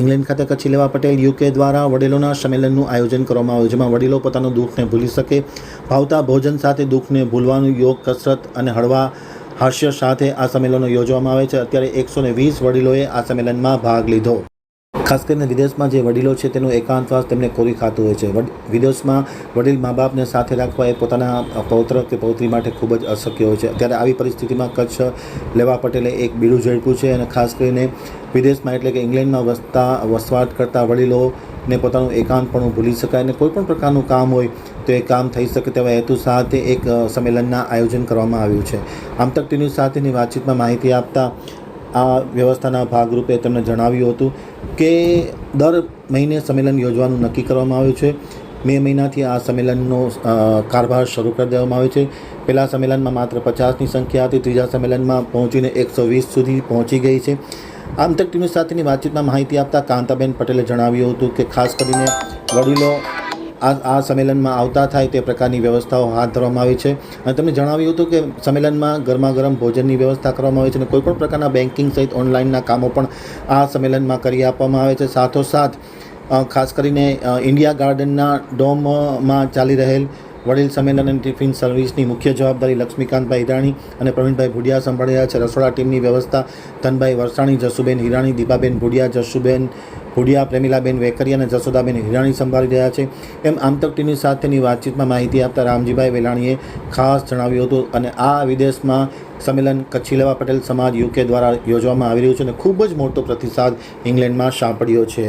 England ખાતે કચ્છી લેવા Patel UK દ્વારા વડીલોના સંમેલનનું આયોજન કરવામાં આવ્યું, જેમાં વડીલો પોતાનું દુઃખને ભૂલી શકે, ભાવતા ભોજન સાથે દુઃખને ભૂલવાનું યોગ, કસરત અને હળવા હાસ્ય સાથે આ સંમેલનો યોજવામાં આવે છે. અત્યારે એકસો ને વીસ વડીલોએ આ સંમેલનમાં ભાગ લીધો. ખાસ કરીને વિદેશમાં જે વડીલો છે તેનું એકાંતવાસ તેમને કોરી ખાતું હોય છે. વિદેશમાં વડીલ મા બાપને સાથે રાખવા એ પોતાના પૌત્ર કે પૌત્રી માટે ખૂબ જ અશક્ય હોય છે. ત્યારે આવી પરિસ્થિતિમાં કચ્છ લેવા પટેલે એક બીડું ઝડપ્યું છે અને ખાસ કરીને વિદેશમાં એટલે કે ઇંગ્લેન્ડમાં વસતા, વસવાટ કરતા વડીલોને પોતાનું એકાંતપણું ભૂલી શકાય અને કોઈપણ પ્રકારનું કામ હોય તો એ કામ થઈ શકે તેવા હેતુ સાથે એક સંમેલનના આયોજન કરવામાં આવ્યું છે. આમતક ટી ન્યૂઝ સાથેની વાતચીતમાં માહિતી આપતા આ વ્યવસ્થાના ભાગરૂપે તેમણે જણાવ્યું હતું કે દર મહિને સંમેલન યોજવાનું નક્કી કરવામાં આવ્યું છે. મે મહિનાથી આ સંમેલનનો કારભાર શરૂ કરી દેવામાં આવ્યો છે. પહેલાં સંમેલનમાં માત્ર પચાસની સંખ્યા હતી, ત્રીજા સંમેલનમાં પહોંચીને એકસો વીસ સુધી પહોંચી ગઈ છે. આમતક ટીવી સાથેની વાતચીતમાં માહિતી આપતા કાંતાબેન પટેલે જણાવ્યું હતું કે ખાસ કરીને વડીલો આ આ સંમેલનમાં આવતા થાય તે પ્રકારની વ્યવસ્થાઓ હાથ ધરવામાં આવી છે. અને તમને જણાવ્યું હતું કે સંમેલનમાં ગરમા ગરમ ભોજનની વ્યવસ્થા કરવામાં આવી છે અને કોઈપણ પ્રકારના બેન્કિંગ સહિત ઓનલાઈનના કામો પણ આ સંમેલનમાં કરી આપવામાં આવે છે. સાથોસાથ ખાસ કરીને ઇન્ડિયા ગાર્ડનના ડોમમાં ચાલી રહેલ વડીલ સંમેલન અને ટિફિન સર્વિસની મુખ્ય જવાબદારી લક્ષ્મીકાંતભાઈ હિરાણી અને પ્રવીણભાઈ ભુડિયા સંભાળી રહ્યા છે. રસોડા ટીમની વ્યવસ્થા ધનભાઈ વરસાણી, જસુબેન હિરાણી દીપાબેન ભુડિયા, જસુબેન ભુડિયા, પ્રેમિલાબેન વેકરી અને જસોદાબેન હિરાણી સંભાળી રહ્યા છે. એમ આમતક ટીમની સાથેની વાતચીતમાં માહિતી આપતા રામજીભાઈ વેલાણીએ ખાસ જણાવ્યું હતું અને આ વિદેશમાં સંમેલન કચ્છી લેવા પટેલ સમાજ યુકે દ્વારા યોજવામાં આવી રહ્યું છે અને ખૂબ જ મોટો પ્રતિસાદ ઇંગ્લેન્ડમાં સાંપડ્યો છે.